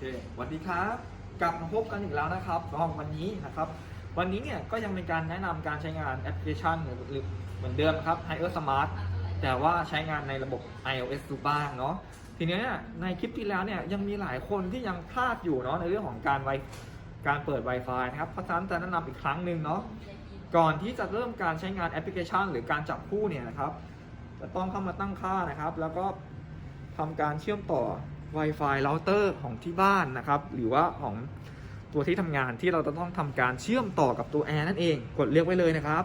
คสวัสดีครับ กลับมาพบกันอีกแล้วนะครับสำหรับวันนี้นะครับ วันนี้เนี่ยก็ยังเป็นการแนะนำการใช้งานแอปพลิเคชันหรือเหมือนเดิมครับ h i r Smart แต่ว่าใช้งานในระบบ iOS ดูบ้างเนาะทีนี้ในคลิปที่แล้วเนี่ยยังมีหลายคนที่ยังพลาดอยู่เนาะในเรื่องของการไวการเปิด Wi-Fi นะครับเพราะฉะนั้นจะแนะนำอีกครั้งหนึ่งเนาะก่อนที่จะเริ่มการใช้งานแอปพลิเคชัน หรือการจับคู่เนี่ยนะครับจะต้องเข้ามาตั้งค่านะครับ แล้วก็ทำการเชื่อมต่อ Wi-Fi router ของที่บ้านนะครับ หรือว่าของตัวที่ทำงานที่เราจะต้องทำการเชื่อมต่อกับตัวแอร์นั่นเอง กดเลือกไว้เลยนะครับ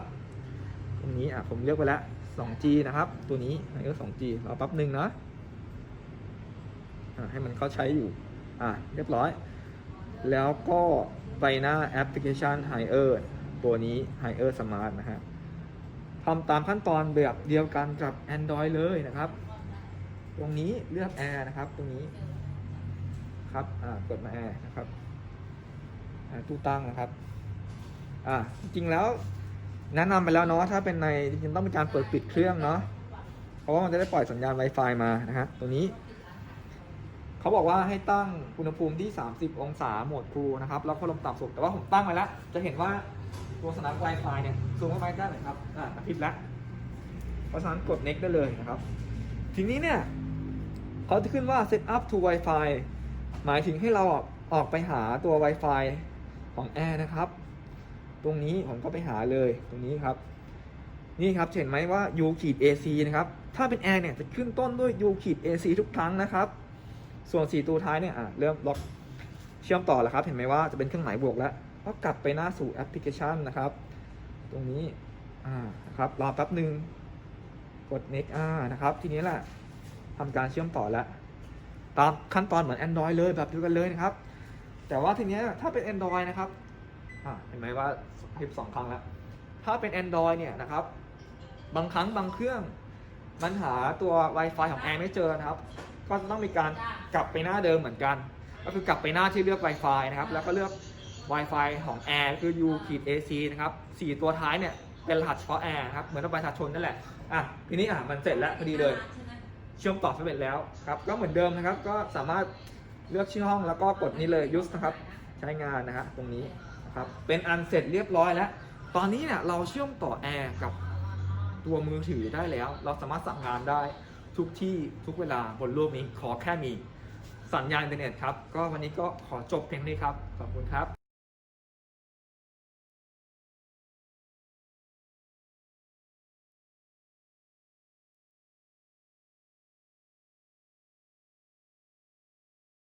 ตรงนี้อะผมเลือกไว้แล้ว 2G นะครับ ตัวนี้อันนี้ก็ 2G รอแป๊บหนึ่งนะะให้มันเขาใช้อยู่ อะเรียบร้อย แล้วก็ไปหน้าแอปพลิเคชัน Hire ตัวนี้ Hire Smart นะฮะทำตามขั้นตอนแบบเดียวกันกับ Android เลยนะครับ ตรงนี้เลือก Air นะครับ ตรงนี้ครับอ่ากดมา Air นะครับอ่าตู้ตั้งนะครับอ่าจริงๆแล้ว แนะนำไปแล้วเนาะถ้าเป็นในจริงต้องมีการเปิดปิดเครื่องเนาะเพราะว่ามันจะได้ปล่อยสัญญาณ Wi-Fi มานะฮะตัวนี้เขาบอกว่าให้ตั้งอุณหภูมิที่ 30 องศาโหมดครูนะครับ แล้วพัดลมต่ำสุด แต่ว่าผมตั้งไวแล้ว จะเห็นว่าตัวสนาม Wi-Fi เนี่ยซูมเข้าไปได้เลยครับ อ่ากระพริบแล้วเพราะฉะนั้นกด next ได้เลยนะครับ ทีนี้เนี่ย เขาจะขึ้นว่า set up to Wi-Fi หมายถึงให้เราออกไปหาตัว Wi-Fi ของ Air นะครับ ตรงนี้ผมก็ไปหาเลยตรงนี้ครับ นี่ครับเห็นไหมว่า U ขีด AC นะครับ ถ้าเป็น Air เนี่ยจะขึ้นต้นด้วย U ขีด AC ทุกครั้งนะครับ ส่วน 4 ตัวท้ายเนี่ยอะเริ่มล็อกเชื่อมต่อแล้วครับ เห็นไหมว่าจะเป็นเครื่องหมายบวกแล้วก็กลับไปหน้าสู่แอปพลิเคชันนะครับ ตรงนี้อ่านะครับรอแป๊บหนึ่งกด next อ่านะครับ ทีนี้แหละ ทำการเชื่อมต่อแล้วตามขั้นตอนเหมือน Android เลยแบบเดียวกันเลยนะครับ แต่ว่าทีเนี้ยถ้าเป็น Android นะครับเห็นไหมว่าคลิปสองครั้งแล้ว ถ้าเป็น Android เนี่ยนะครับ บางครั้งบางเครื่อง มันหาตัว Wi-Fi ของ Air ไม่เจอนะครับ ก็จะต้องมีการกลับไปหน้าเดิมเหมือนกัน ก็คือกลับไปหน้าที่เลือก Wi-Fi นะครับ แล้วก็เลือก Wi-Fi ของ Air คือ U ขีด AC นะครับสี่ตัวท้ายเนี่ยเป็นรหัสเฉพาะ Air นะครับ เหมือนกับประชาชนนั่นแหละ อะ ทีนี้อะมันเสร็จแล้วพอดีเลย เชื่อมต่อสำเร็จแล้วครับ ก็เหมือนเดิมนะครับ ก็สามารถเลือกชื่อห้องแล้วก็กดนี้เลย use นะครับ ใช้งานนะฮะตรงนี้นะครับ เป็นอันเสร็จเรียบร้อยแล้ว ตอนนี้เนี่ยเราเชื่อมต่อแอร์กับตัวมือถือได้แล้ว เราสามารถสั่งงานได้ทุกที่ทุกเวลาบนโลกนี้ขอแค่มีสัญญาณอินเทอร์เน็ตครับ ก็วันนี้ก็ขอจบเพียงนี้ครับ ขอบคุณครับ